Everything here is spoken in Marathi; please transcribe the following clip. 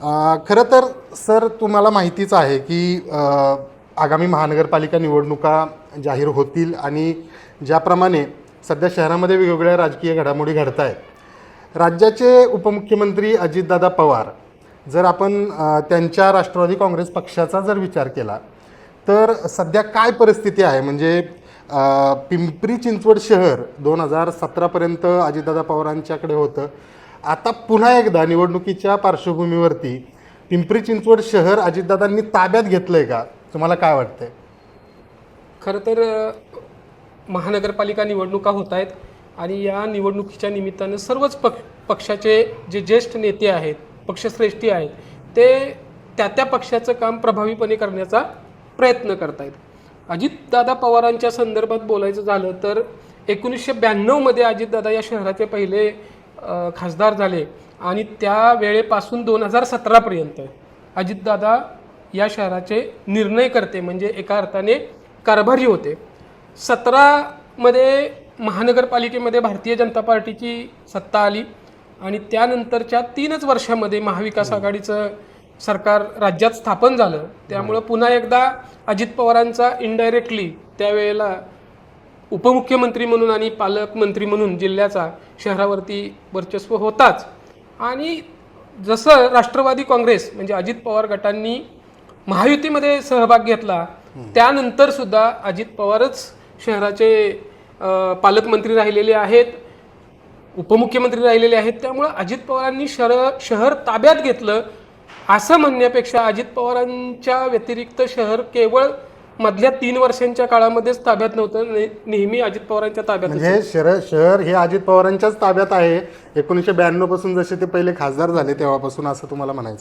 खरं तर सर तुम्हाला माहितीच आहे की आगामी महानगरपालिका निवडणुका जाहीर होतील आणि ज्याप्रमाणे सध्या शहरामध्ये वेगवेगळ्या राजकीय घडामोडी घडत आहेत राज्याचे उपमुख्यमंत्री अजितदादा पवार जर आपण त्यांच्या राष्ट्रवादी काँग्रेस पक्षाचा जर विचार केला तर सध्या काय परिस्थिती आहे? म्हणजे पिंपरी चिंचवड शहर दोन हजार सतरापर्यंत अजितदादा पवारांच्याकडे होतं. आता पुन्हा एकदा निवडणुकीच्या पार्श्वभूमीवरती पिंपरी चिंचवड शहर अजितदादांनी ताब्यात घेतलं आहे का? तुम्हाला काय वाटतंय? खरं तर महानगरपालिका निवडणुका होत आहेत आणि या निवडणुकीच्या निमित्तानं सर्वच पक पक्षाचे जे ज्येष्ठ नेते आहेत पक्षश्रेष्ठी आहेत ते त्या त्या पक्षाचं काम प्रभावीपणे करण्याचा प्रयत्न करत आहेत अजितदादा पवारांच्या संदर्भात बोलायचं झालं तर एकोणीसशे ब्याण्णवमध्ये अजितदादा या शहराचे पहिले खासदार झाले आणि त्या वेळेपासून दोन हजार सतरापर्यंत अजितदादा या शहराचे निर्णय करते म्हणजे एका अर्थाने कारभारी होते. सतरामध्ये महानगरपालिकेमध्ये भारतीय जनता पार्टीची सत्ता आली आणि त्यानंतरच्या तीनच वर्षामध्ये महाविकास आघाडीचं सरकार राज्यात स्थापन झालं. त्यामुळं पुन्हा एकदा अजित पवारांचा इनडायरेक्टली त्यावेळेला उपमुख्यमंत्री म्हणून आणि पालकमंत्री म्हणून जिल्ह्याचा शहरावरती वर्चस्व होताच. आणि जसं राष्ट्रवादी काँग्रेस म्हणजे अजित पवार गटांनी महायुतीमध्ये सहभाग घेतला त्यानंतर सुद्धा अजित पवारच शहराचे पालकमंत्री राहिलेले आहेत उपमुख्यमंत्री राहिलेले आहेत. त्यामुळं अजित पवारांनी शहर शहर ताब्यात घेतलं असं म्हणण्यापेक्षा अजित पवारांच्या व्यतिरिक्त शहर केवळ मधल्या तीन वर्षांच्या काळामध्येच ताब्यात नव्हतं. ने- नेहमी अजित पवारांच्या ताब्यात म्हणजे शहर शहर हे अजित पवारांच्याच ताब्यात आहे. एकोणीसशे ब्याण्णवपासून जसे ते पहिले खासदार झाले तेव्हापासून असं तुम्हाला म्हणायचं